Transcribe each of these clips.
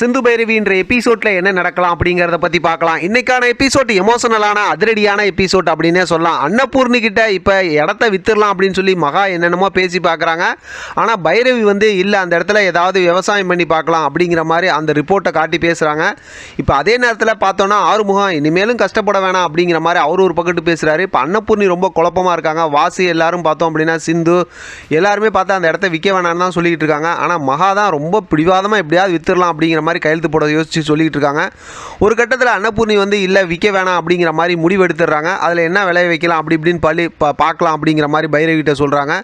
சிந்து பைரவின்ற எபிசோட்ல என்ன நடக்கலாம் அப்படிங்கிறத பத்தி பார்க்கலாம். இன்னைக்கான எபிசோட் எமோஷனலான அதிரடியான எபிசோட் அப்படின்னே சொல்லலாம். அன்னபூர்ணி கிட்ட இப்ப இடத்த வித்துடலாம் அப்படின்னு சொல்லி மகா என்னென்னமோ பேசி பார்க்குறாங்க. ஆனா பைரவி வந்து இல்ல அந்த இடத்துல ஏதாவது விவசாயம் பண்ணி பார்க்கலாம் அப்படிங்கிற மாதிரி அந்த ரிப்போர்ட்டை காட்டி பேசுறாங்க. இப்போ அதே நேரத்தில் பார்த்தோன்னா ஆறுமுகம் இனிமேலும் கஷ்டப்பட வேணாம் அப்படிங்கிற மாதிரி அவர் ஒரு பக்கத்து பேசுறாரு. இப்போ அன்னபூர்ணி ரொம்ப குழப்பமா இருக்காங்க. வாசி எல்லாரும் பார்த்தோம் அப்படின்னா சிந்து எல்லாருமே பார்த்தா அந்த இடத்த விற்க வேணாம்னு தான் சொல்லிட்டு இருக்காங்க. ஆனால் மகா தான் ரொம்ப பிடிவாதமாக எப்படியாவது வித்துடலாம் அப்படிங்கிற மாதிரி கையெழுத்து போட யோசிச்சு சொல்லிட்டு இருக்காங்க. ஒரு கட்டத்தில் அன்னபூர்ணி வந்து இல்லை விற்க வேணாம் அப்படிங்கிற மாதிரி முடிவு எடுத்துடுறாங்க. அதில் என்ன விளைய வைக்கலாம் அப்படி இப்படின்னு பள்ளி பா பார்க்கலாம் அப்படிங்கிற மாதிரி பைரவிட்ட சொல்கிறாங்க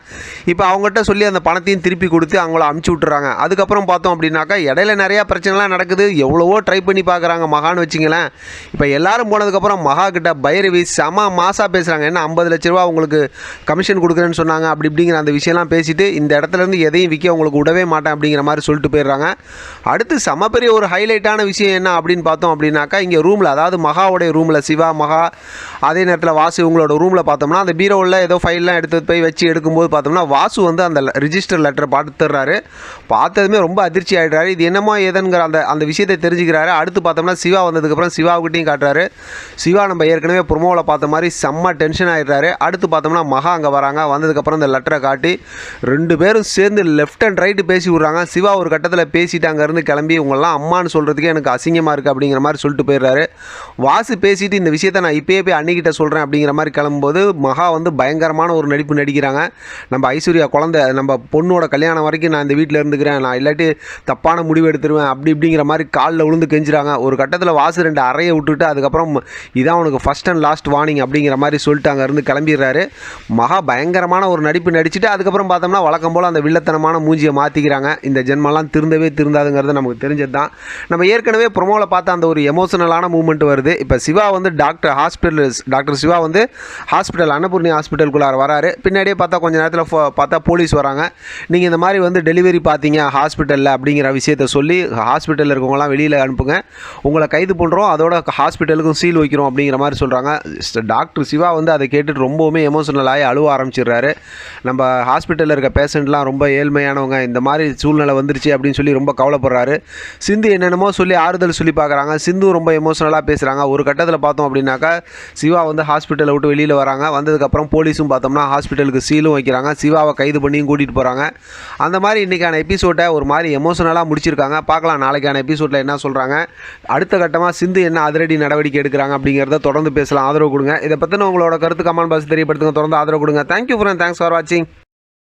இப்போ அவங்ககிட்ட சொல்லி அந்த பணத்தையும் திருப்பி கொடுத்து அவங்கள அமுச்சு விட்டுறாங்க. அதுக்கப்புறம் பார்த்தோம் அப்படின்னாக்கா இடையில நிறையா பிரச்சனைலாம் நடக்குது. எவ்வளவோ ட்ரை பண்ணி பார்க்குறாங்க மகான்னு வச்சிங்களேன். இப்போ எல்லாரும் போனதுக்கப்புறம் மகா கிட்ட பைரவி செம மாசாக பேசுகிறாங்க என்ன ஐம்பது லட்ச ரூபா உங்களுக்கு கமிஷன் கொடுக்குறேன்னு சொன்னாங்க அப்படி இப்படிங்கிற அந்த விஷயம்லாம் பேசிட்டு இந்த இடத்துல இருந்து எதையும் விற்க உங்களுக்கு விடவே மாட்டேன் அப்படிங்கிற மாதிரி சொல்லிட்டு போயிடுறாங்க. அடுத்து சம பெரிய ஒரு ஹைலைட்டான விஷயம் என்ன அப்படின்னு பார்த்தோம் அப்படின்னாக்கா இங்கே ரூமில் அதாவது மகாவுடைய ரூமில் சிவா மகா அதே நேரத்தில் வாசு உங்களோட ரூமில் பார்த்தோம்னா அந்த பீரோவில் ஏதோ ஃபைல்லாம் எடுத்து போய் வச்சு எடுக்கும்போது பார்த்தோம்னா வாசு வந்து அந்த ரிஜிஸ்டர் லெட்டரை பார்த்துடுறாரு. பார்த்ததுமே ரொம்ப அதிர்ச்சி ஆகிடுறாரு இது என்னமோ ஏதுங்கிற அந்த அந்த விஷயத்தை தெரிஞ்சுக்கிறாரு. அடுத்து பார்த்தோம்னா சிவா வந்ததுக்கப்புறம் சிவாவுக்கிட்டையும் காட்டுறாரு. சிவா நம்ம ஏற்கனவே ப்ரொமோவில் பார்த்த மாதிரி செம்ம டென்ஷன் ஆகிடுறாரு அடுத்து பார்த்தோம்னா மகா அங்கே வராங்க. வந்ததுக்கப்புறம் இந்த லெட்டரை காட்டி ரெண்டு பேரும் சேர்ந்து லெஃப்ட் அண்ட் ரைட்டு பேசி விட்றாங்க. சிவா ஒரு கட்டத்தில் பேசிட்டு அங்கேருந்து கிளம்பி இவங்கெல்லாம் அம்மான்னு சொல்கிறதுக்கே எனக்கு அசிங்கமாக இருக்குது அப்படிங்கிற மாதிரி சொல்லிட்டு போயிடுறாரு. வாசு பேசிட்டு இந்த விஷயத்தை நான் இப்போயே போய் அன்னிக்கிட்ட சொல்கிறேன் அப்படிங்கிற மாதிரி கிளம்பும்போது மகா வந்து பயங்கரமான ஒரு நடிப்பு நடிக்கிறாங்க. நம்ம ஐஸ்வர்யா குழந்தை நம்ம பொண்ணோட கல்யாணம் வரைக்கும் நான் இந்த வீட்டில் இருந்துக்கிறேன். நான் இல்லாட்டி தப்பான முடிவு எடுத்துருவேன். அப்படி இப்படிங்கிற மாதிரி காலில் விழுந்து கெஞ்சுறாங்க. ஒரு கட்டத்தில் வாசு ரெண்டு அறையை விட்டுட்டு அதுக்கப்புறம் இதான் உனக்கு ஃபஸ்ட் அண்ட் லாஸ்ட் வார்னிங் அப்படிங்கிற மாதிரி சொல்லிட்டு அங்கேருந்து கிளம்பிடுறாரு. மகா பயங்கரமான ஒரு நடிப்பு நடிச்சுட்டு அதுக்கப்புறம் பார்த்தோம்னா வழக்கம் போல் அந்த வில்லத்தனமான மூஞ்சியை மாற்றிக்கிறாங்க இந்த ஜென்மெல்லாம் திருந்தவே திருந்தாதுங்கிறது நமக்கு தெரியும் தெரிஞ்சது தான் நம்ம ஏற்கனவே ப்ரொமோவில் பார்த்த அந்த ஒரு எமோஷனலான மூமெண்ட் வருது. இப்போ சிவா வந்து டாக்டர் ஹாஸ்பிட்டல் டாக்டர் சிவா வந்து ஹாஸ்பிட்டல் அன்னபூர்ணி ஹாஸ்பிட்டலுக்குள்ளார வராரு. பின்னாடியே பார்த்தா கொஞ்ச நேரத்தில் ஃபோ- பார்த்தா போலீஸ் வராங்க. நீங்கள் இந்த மாதிரி வந்து டெலிவரி பார்த்தீங்க ஹாஸ்பிட்டலில் அப்படிங்கிற விஷயத்த சொல்லி ஹாஸ்பிட்டலில் இருக்கவங்களாம் வெளியில் அனுப்புங்க. உங்களை கைது பண்ணுறோம் அதோட ஹாஸ்பிட்டலுக்கும் சீல் வைக்கிறோம் அப்படிங்கிற மாதிரி சொல்கிறாங்க டாக்டர் சிவா வந்து அதை கேட்டுட்டு ரொம்பவுமே எமோஷனல் ஆகி அழுவ ஆரம்பிச்சிடுறாரு. நம்ம ஹாஸ்பிட்டலில் இருக்க பேஷண்ட்லாம் ரொம்ப ஏழ்மையானவங்க. இந்த மாதிரி சூழ்நிலை வந்துருச்சு அப்படின்னு சொல்லி ரொம்ப கவலைப்படுறாரு. சிந்து என்னென்னமோ சொல்லி ஆறுதல் சொல்லி பார்க்குறாங்க. சிந்து ரொம்ப எமோஷனலாக பேசுகிறாங்க ஒரு கட்டத்தில் பார்த்தோம் அப்படின்னாக்கா சிவா வந்து ஹாஸ்பிட்டலை விட்டு வெளியில் வராங்க. வந்ததுக்கப்புறம் போலீஸும் பார்த்தோம்னா ஹாஸ்பிட்டலுக்கு சீலும் வைக்கிறாங்க. சிவாவை கைது பண்ணியும் கூட்டிகிட்டு போகிறாங்க அந்த மாதிரி இன்றைக்கான எபிசோட்டை ஒரு மாதிரி எமோஷனலாக முடிச்சிருக்காங்க. பார்க்கலாம் நாளைக்கான எபிசோடில் என்ன சொல்கிறாங்க அடுத்த கட்டமாக சிந்து என்ன அதிரடி நடவடிக்கை எடுக்கிறாங்க அப்படிங்கிறத தொடர்ந்து பேசலாம். ஆதரவு கொடுங்க. இதை பற்றின உங்களோட கருத்து கமெண்ட் பாக்ஸ் தெரியப்படுத்துங்க. தொடர்ந்து ஆதரவு கொடுங்க. தேங்க்யூ ஃப்ரெண்ட் தேங்க்ஸ் ஃபார் வாட்சிங்